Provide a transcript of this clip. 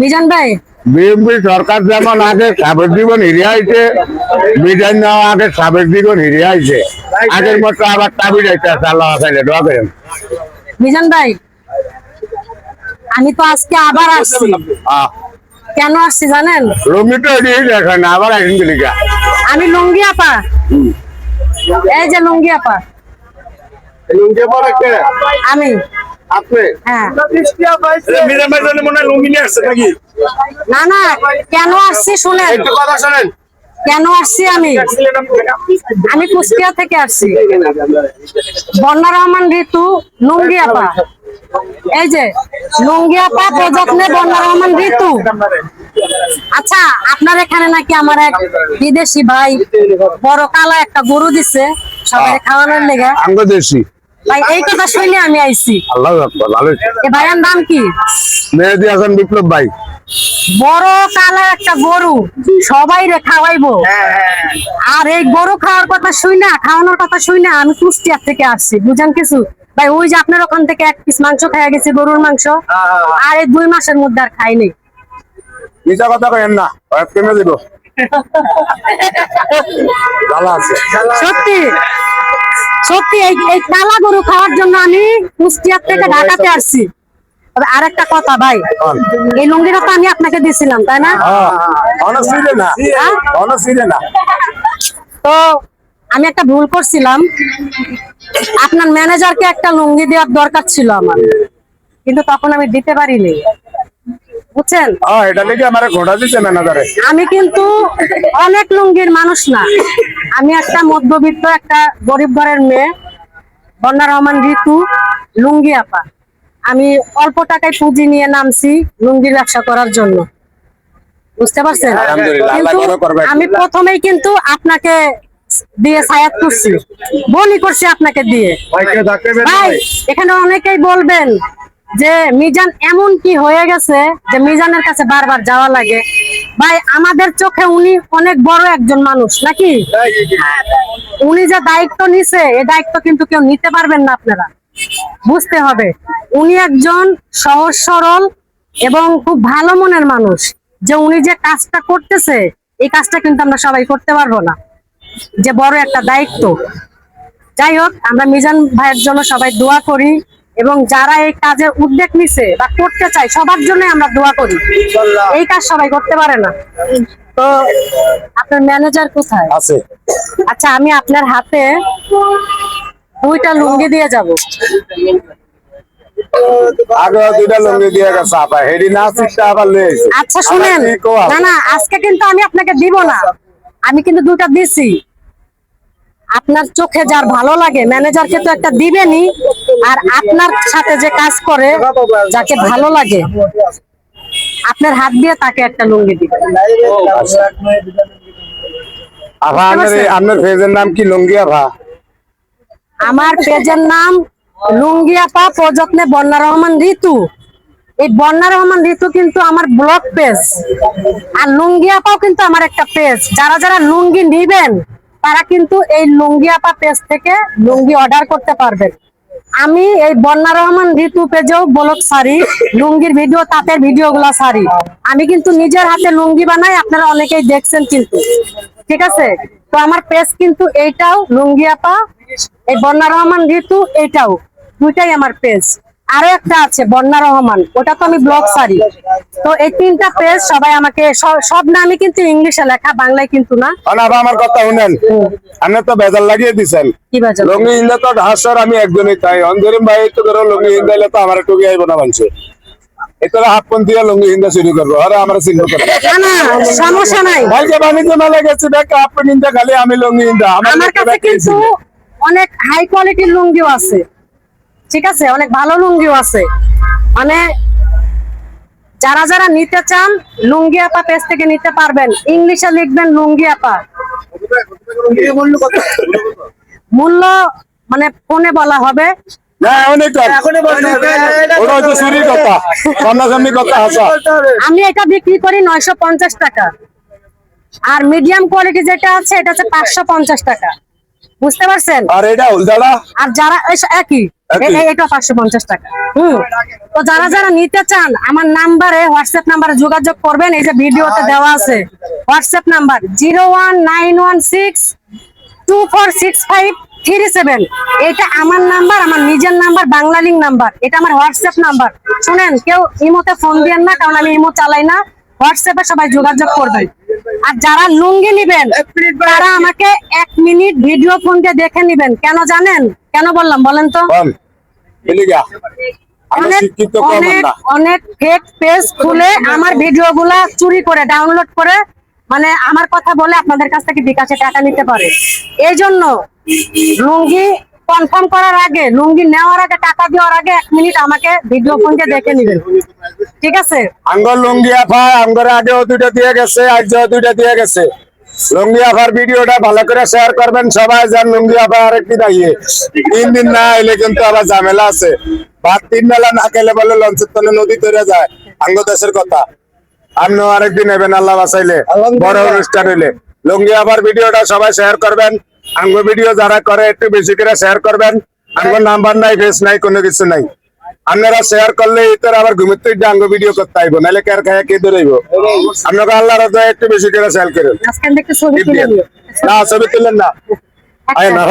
মিজান ভাই। বিএনপি সরকার যেমন আগে সাবেক জীবন হিরে আইছে নেওয়া আগে সাবেক জীবন হিরে আগের মতো আবার টাবি যাইতে আল্লাহ খাইলে দোয়া করেন। মিজান ভাই আমি তো আজকে আবার আসছি। কেন আসছি জানেন? রমি তো এদিকে দেখেন আবার গেলিকা আমি লুঙ্গি আপা। এই যে লুঙ্গি আপা। আমি। আপনি? হ্যাঁ। মিজান ভাই জানে মনে লুঙ্গি নিয়ে আসছে নাকি? না না কেন আসছি শুনেন? একটু কথা শোনেন। কেন আসছি আমি? আমি কুষ্টিয়া থেকে আসছি। বন্যা রহমান ঋতু লুঙ্গি আপা। এই যে লুঙ্গি আপা প্রযত্নে বন্যা রহমান ঋতু। আচ্ছা আপনার এখানে নাকি আমার এক বিদেশি ভাই বড় কালা একটা গরু দিছে সবাই খাওয়ানোর লেগে। আঙ্গ দেশি। ভাই এই কথা শুনে আমি আইছি। আল্লাহ ভালো এ ভাইয়ের নাম কি? মেহেদি হাসান বিপ্লব ভাই। বড় কালা একটা গরু সবাই রে খাওয়াইবো। আর এই গরু খাওয়ার কথা শুই না খাওয়ানোর কথা শুই না আমি কুষ্টিয়ার থেকে আসছি বুঝেন কিছু? ভাই ওই যে আপনার ওখান থেকে এক পিস মাংস খাইয়া গেছে গরুর মাংস। আর এই দুই মাসের মধ্যে আর খাইনি মিশা কথা কেন না দিব। আছে। সত্যি? সত্যি এই এই কালা গরু খাওয়ার জন্য আমি কুষ্টিয়ার থেকে ঢাকাতে আসছি। তবে আরেকটা কথা ভাই এই লুঙ্গিটা তো আমি আপনাকে দিয়েছিলাম তাই না? হ্যাঁ? না তো আমি একটা ভুল করছিলাম। আপনার ম্যানেজারকে একটা লুঙ্গি দেওয়ার দরকার ছিল আমার। কিন্তু তখন আমি দিতে পারিনি। বুঝছেন? এটা আমার ঘোড়া ম্যানেজারে আমি কিন্তু অনেক লুঙ্গির মানুষ না। আমি একটা মধ্যবিত্ত একটা গরিব ঘরের মেয়ে বন্যা রহমান ঋতু লুঙ্গি আপা। আমি অল্প টাকায় পুঁজি নিয়ে নামছি লুঙ্গির ব্যবসা করার জন্য। বুঝতে পারছেন? কিন্তু আমি প্রথমেই কিন্তু আপনাকে দিয়ে সায়াত করছি। বলি করছি আপনাকে দিয়ে। ভাই। এখানে অনেকেই বলবেন যে মিজান এমন কি হয়ে গেছে যে মিজানের কাছে বারবার যাওয়া লাগে? ভাই, আমাদের চোখে উনি অনেক বড় একজন মানুষ, নাকি? উনি যে দায়িত্ব নিছে এই দায়িত্ব কিন্তু কেউ নিতে পারবেন না আপনারা। বুঝতে হবে, উনি একজন সহজ সরল এবং খুব ভালো মনের মানুষ। যে উনি যে কাজটা করতেছে, এই কাজটা কিন্তু আমরা সবাই করতে পারব না। যে বড় একটা দায়িত্ব। যাই হোক, আমরা মিজান ভাইয়ের জন্য সবাই দোয়া করি। এবং যারা এই কাজের উদ্যোগ নিছে বা করতে চায় সবার জন্য আমরা দোয়া করি। এই কাজ সবাই করতে পারে না। তো আপনার ম্যানেজার কোথায়? আছে। আচ্ছা আমি আপনার হাতে দুইটা লুঙ্গি দিয়ে যাব। আচ্ছা শুনেন? না না আজকে কিন্তু আমি আপনাকে দিব না। আমি কিন্তু দুটা দিছি। আপনার চোখে যার ভালো লাগে ম্যানেজারকে তো একটা দিবেনই। আর আপনার সাথে যে কাজ করে যাকে ভালো লাগে আপনার হাত দিয়ে তাকে একটা লুঙ্গি দিবেন। আপা আপনার নাম কি? লঙ্গি আপা আমার পেজের নাম লুঙ্গিয়াপা প্রযত্নে বন্যা রহমান ঋতু। এই বন্যা রহমান ঋতু কিন্তু আমার ব্লগ পেজ। আর লুঙ্গিয়াপাও কিন্তু আমার একটা পেজ। যারা যারা লুঙ্গি নিবেন তারা কিন্তু এই লুঙ্গিয়াপা পেজ থেকে লুঙ্গি অর্ডার করতে পারবেন। আমি এই বন্যা রহমান ঋতু পেজেও ব্লগ সারি লুঙ্গির ভিডিও, তাঁতের ভিডিও গুলা সারি আমি কিন্তু নিজের হাতে লুঙ্গি বানাই, আপনারা অনেকেই দেখছেন কিন্তু। ঠিক আছে? তো আমার পেজ কিন্তু এইটাও, লুঙ্গি আপা, এই বন্যা রহমান ঋতু এইটাও, দুইটাই আমার পেজ আরও একটা আছে বন্যা রহমান। ওটা তো আমি ব্লগ সারি। তো এই তিনটা পেজ সবাই আমাকে সব নামই কিন্তু ইংলিশে লেখা বাংলায় কিন্তু না। আমার কথা শুনেন। আপনি তো বেজাল লাগিয়ে দিছেন। লঙ্গি হিন্দা তো হাসর আমি একজনই তাই অন্ধরিম ভাই তো ধরো লঙ্গি তো আমার টুকি আইব না মানছে এতরা দিয়ে লঙ্গি হিন্দা শুরু করব। আরে আমরা চিহ্ন করব না না সমস্যা নাই। ভাইকে বাণিজ্য মেলা গেছি দেখ হিন্দা খালি আমি লঙ্গি হিন্দা আমার কাছে কিন্তু অনেক হাই কোয়ালিটির লুঙ্গিও আছে। ঠিক আছে? অনেক ভালো লুঙ্গিও আছে। মানে যারা যারা নিতে চান লুঙ্গি আপা পেজ থেকে নিতে পারবেন। ইংলিশে লিখবেন লুঙ্গি আপা। মূল্য মানে ফোনে বলা হবে। আমি এটা বিক্রি করি নয়শো পঞ্চাশ টাকা। আর মিডিয়াম কোয়ালিটি যেটা আছে এটা হচ্ছে পাঁচশো পঞ্চাশ টাকা। বুঝতে পারছেন? আর এটা আর যারা একই। এটা পাঁচশো পঞ্চাশ টাকা। হুম। তো যারা যারা নিতে চান আমার নাম্বারে হোয়াটসঅ্যাপ নাম্বারে যোগাযোগ করবেন। এই যে ভিডিওতে দেওয়া আছে WhatsApp number zero one nine one six two four six five three seven. এটা আমার নাম্বার আমার নিজের নাম্বার বাংলা লিঙ্ক নাম্বার। এটা আমার হোয়াটসঅ্যাপ নাম্বার। শুনেন কেউ ইমোতে ফোন দিয়েন না কারণ আমি ইমো চালাই না। হোয়াটসঅ্যাপে সবাই যোগাযোগ করবেন। আর যারা লুঙ্গি নিবেন তারা আমাকে এক মিনিট ভিডিও ফোন দিয়ে দেখে নিবেন। কেন জানেন? কেন বললাম বলেন তো। অনেক ফেক পেজ খুলে আমার ভিডিও গুলা চুরি করে ডাউনলোড করে মানে আমার কথা বলে আপনাদের কাছ থেকে বিকাশে টাকা নিতে পারে। এই জন্য লুঙ্গি কনফার্ম করার আগে লুঙ্গি নেওয়ার আগে টাকা দেওয়ার আগে এক মিনিট আমাকে ভিডিও ফোন দিয়ে দেখে নিবেন ঠিক আছে? আঙ্গর লুঙ্গি আফা আঙ্গর আগেও দুইটা দিয়ে গেছে আজও দুইটা দিয়ে গেছে। লুঙ্গি আফার ভিডিওটা ভালো করে শেয়ার করবেন সবাই যান লুঙ্গি আফা আরেকদিন আইয়ে তিন দিন না এলে কিন্তু আবার ঝামেলা আছে। ভাত তিন বেলা না খেলে বলে লঞ্চের তলে নদী তৈরি যায়। আঙ্গ দেশের কথা। আপনিও আরেকদিন নেবেন আল্লাহ বাসাইলে বড় অনুষ্ঠান হইলে। লুঙ্গি আফার ভিডিওটা সবাই শেয়ার করবেন। আঙ্গ ভিডিও যারা করে একটু বেশি করে শেয়ার করবেন। আঙ্গ নাম্বার নাই ফেস নাই কোনো কিছু নাই। আপনারা শেয়ার করলে ইতর আবার ঘুমিতে আঙ্গ ভিডিও করতে আইব নাহলে কার খায় কে দৌড়াইব আপনাকে আল্লাহর দয়া একটু বেশি করে শেয়ার করেন না ছবি তুলেন না। আয় না